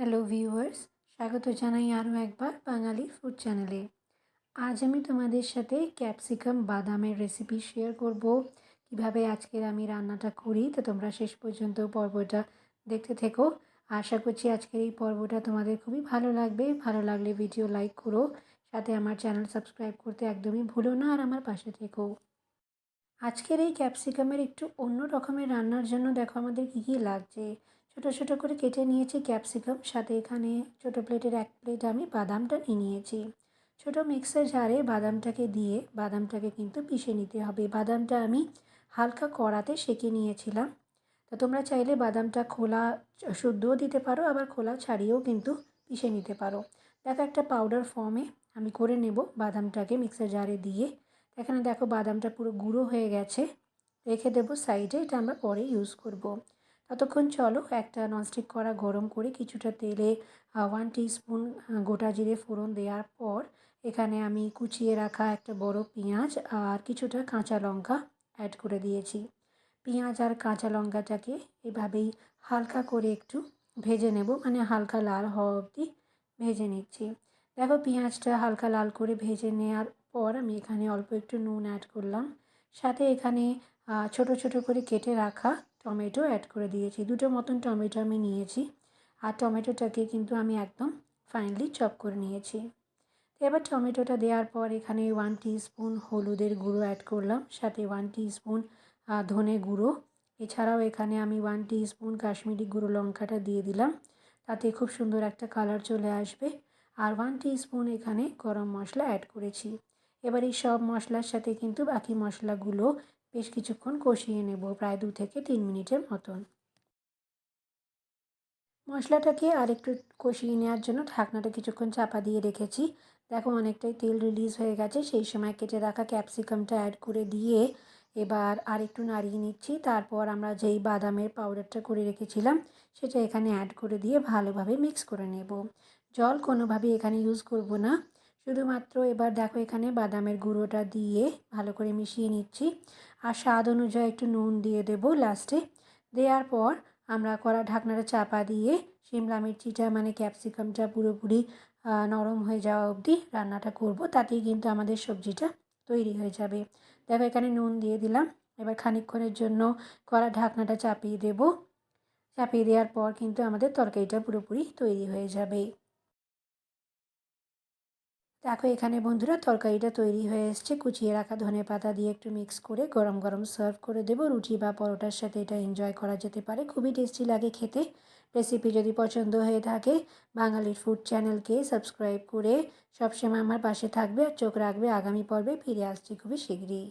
Hello viewers স্বাগত জানাই আরও একবার বাঙালি ফুড চ্যানেলে আজ আমি তোমাদের সাথে ক্যাপসিকাম বাদামের রেসিপি শেয়ার করব। কীভাবে আজকের আমি রান্নাটা করি, তো তোমরা শেষ পর্যন্ত পর্বটা দেখতে থেকো। আশা করছি আজকের এই পর্বটা তোমাদের খুবই ভালো লাগবে। ভালো লাগলে ভিডিও লাইক করো, সাথে আমার চ্যানেল সাবস্ক্রাইব করতে একদমই ভুলো না, আর আমার পাশে থেকো। আজকের এই ক্যাপসিকামের একটু অন্য রকমের রান্নার জন্য দেখো আমাদের কী কী লাগছে। ছোট ছোট করে কেটে নিয়েছি ক্যাপসিকাম। সাথে এখানে ছোট প্লেটের এক প্লেট আমি বাদামটা নিয়ে নিয়েছি। ছোট মিক্সার জারে বাদামটাকে দিয়ে বাদামটাকে কিন্তু পিষে নিতে হবে। বাদামটা আমি হালকা কড়াতে সেঁকে নিয়েছিলাম। তো তোমরা চাইলে বাদামটা খোলা শুদ্ধও দিতে পারো, আবার খোলা ছাড়িয়েও কিন্তু পিষে নিতে পারো। দেখো একটা পাউডার ফর্মে আমি করে নেব বাদামটাকে মিক্সার জারে দিয়ে। এখানে দেখো বাদামটা পুরো গুঁড়ো হয়ে গেছে। রেখে দেবো সাইডে এটা আমরা পরে ইউজ করব। ততক্ষণ চলো একটা ননস্টিক করা গরম করে কিছুটা তেলে ওয়ান স্পুন গোটা জিরে ফোড়ন দেওয়ার পর এখানে আমি কুচিয়ে রাখা একটা বড় পেঁয়াজ আর কিছুটা কাঁচা লঙ্কা অ্যাড করে দিয়েছি। পেঁয়াজ আর কাঁচা লঙ্কাটাকে এভাবেই হালকা করে একটু ভেজে নেব মানে হালকা লাল হওয়া অবধি ভেজে নিচ্ছি। দেখো পেঁয়াজটা হালকা লাল করে ভেজে নেওয়ার পর আমি এখানে অল্প একটু নুন অ্যাড করলাম। সাথে এখানে ছোট ছোট করে কেটে রাখা টমেটো অ্যাড করে দিয়েছি। দুটো মতন টমেটো আমি নিয়েছি। আর টমেটোটাকে কিন্তু আমি একদম ফাইনলি চপ করে নিয়েছি। এবার টমেটোটা দেওয়ার পর এখানে ওয়ান স্পুন হলুদের গুঁড়ো অ্যাড করলাম। সাথে ওয়ান স্পুন ধনে গুঁড়ো। এছাড়াও এখানে আমি ওয়ান স্পুন কাশ্মীরি গুঁড়ো লঙ্কাটা দিয়ে দিলাম। তাতে খুব সুন্দর একটা কালার চলে আসবে। আর ওয়ান স্পুন এখানে গরম মশলা অ্যাড করেছি। এবার এই সব মশলার সাথে কিন্তু বাকি মশলাগুলো বেশ কিছুক্ষণ কষিয়ে নেব, প্রায় দু থেকে তিন মিনিটের মতন। মশলাটাকে আরেকটু কষিয়ে নেওয়ার জন্য ঢাকনাটা কিছুক্ষণ চাপা দিয়ে রেখেছি। দেখো অনেকটাই তেল রিলিজ হয়ে গেছে, সেই সময় কেটে রাখা ক্যাপসিকামটা অ্যাড করে দিয়ে এবার আর একটু নাড়িয়ে নিচ্ছি। তারপর আমরা যেই বাদামের পাউডারটা করে রেখেছিলাম, সেটা এখানে অ্যাড করে দিয়ে ভালোভাবে মিক্স করে নেব। জল কোনোভাবে এখানে ইউজ করব না। শুধুমাত্র এবার দেখো এখানে বাদামের গুঁড়োটা দিয়ে ভালো করে মিশিয়ে নিচ্ছি। আর স্বাদ অনুযায়ী একটু নুন দিয়ে দেব লাস্টে দেওয়ার পর আমরা কড়া ঢাকনাটা চাপা দিয়ে শিমলা মির্চিটা মানে ক্যাপসিকামটা পুরোপুরি নরম হয়ে যাওয়া অবধি রান্নাটা করব। তাতেই কিন্তু আমাদের সবজিটা তৈরি হয়ে যাবে। দেখো এখানে নুন দিয়ে দিলাম। এবার খানিকক্ষণের জন্য কড়া ঢাকনাটা চাপিয়ে দেব। চাপিয়ে দেওয়ার পর কিন্তু আমাদের তরকারিটা পুরোপুরি তৈরি হয়ে যাবে। দেখো, এখানে বন্ধুরা তরকারিটা তৈরি হয়ে এসছে। কুচিয়ে রাখা ধনে পাতা দিয়ে একটু মিক্স করে গরম গরম সার্ভ করে দেবো। রুটি বা পরোটার সাথে এটা এনজয় করা যেতে পারে। খুবই টেস্টি লাগে খেতে। রেসিপি যদি পছন্দ হয়ে থাকে, বাঙালির ফুড চ্যানেলকে সাবস্ক্রাইব করে সবসময় আমার পাশে থাকবে আর চোখ রাখবে। আগামী পর্বে ফিরে আসছি খুবই শীঘ্রই।